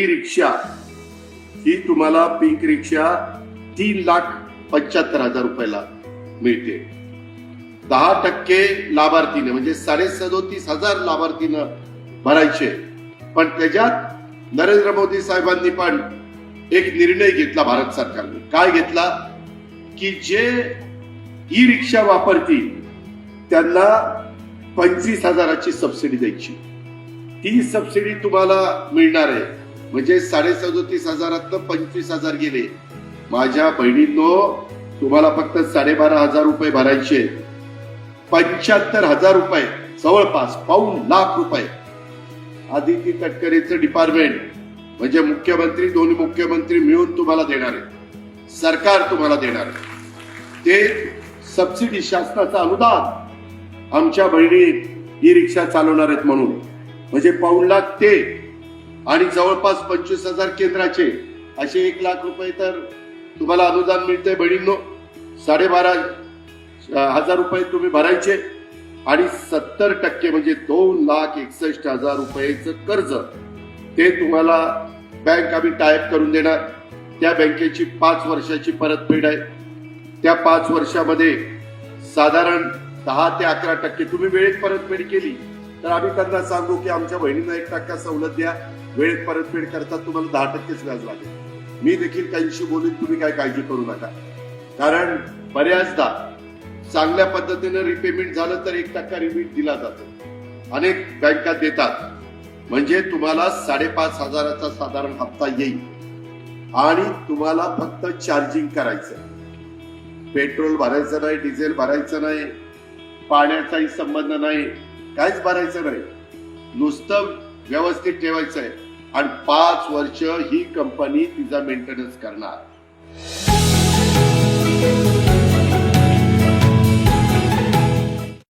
ही रिक्षा. ही तुम्हाला पिंक रिक्षा तीन लाख पंच्याहत्तर हजार रुपयाला मिळते. दहा टक्के लाभार्थीने म्हणजे साडे सदोतीस हजार लाभार्थीनं भरायचे. पण त्याच्यात नरेंद्र मोदी साहेबांनी पण एक निर्णय घेतला भारत सरकारने. काय घेतला? की जे ई रिक्षा वापरतील त्यांना पंचवीस हजाराची सबसिडी द्यायची. ती सबसिडी तुम्हाला मिळणार आहे. म्हणजे साडे सदोतीस हजारातनं पंचवीस हजार गेले. माझ्या बहिणींनो तुम्हाला फक्त साडेबारा हजार रुपये भरायचे. पंच्याहत्तर हजार रुपये जवळपास पाऊन लाख रुपये. आदिती तटकरेचं डिपार्टमेंट म्हणजे मुख्यमंत्री दोन्ही मुख्यमंत्री मिळून तुम्हाला देणार आहे सरकार तुम्हाला देणार आहे. ते सबसिडी शासनाचं अनुदान आमच्या बहिणी ई रिक्षा चालवणार आहेत म्हणून. म्हणजे पाऊण लाख ते आणि जवळपास पंचवीस हजार केंद्राचे असे एक लाख रुपये तर तुम्हाला अनुदान मिळते बहिणींनो. साडेबारा हजार रुपये तुम्ही भरायचे आणि सत्तर टक्के म्हणजे दोन लाख एकसष्ट हजार रुपयेचं कर्ज ते तुम्हाला बँक आम्ही टायप करून देणार. त्या बँकेची पाच वर्षाची परतफेड आहे. त्या पाच वर्षामध्ये साधारण दहा ते अकरा टक्के तुम्ही वेळेत परतफेड केली. तर आम्ही त्यांना सांगू की आमच्या बहिणींना एक टक्का सवलत द्या. वेळेत परतफेड करतात तुम्हाला दहा टक्केच व्याज लागेल. मी देखील काहीशी बोलून तुम्ही काय काळजी करू नका. कारण बऱ्याचदा चांगल्या पद्धतीने रिपेमेंट झालं तर एक टक्का रिपीट दिला जातो. अनेक बँका देतात. म्हणजे तुम्हाला साडेपाच हजाराचा साधारण हप्ता येईल. आणि तुम्हाला फक्त चार्जिंग करायचं पेट्रोल भरायचं नाही डिझेल भरायचं नाही पाण्याचाही संबंध नाही काहीच भरायचं नाही. नुसतं व्यवस्थित ठेवायचं आहे आणि पाच वर्ष ही कंपनी तिचा मेंटेनन्स करणार.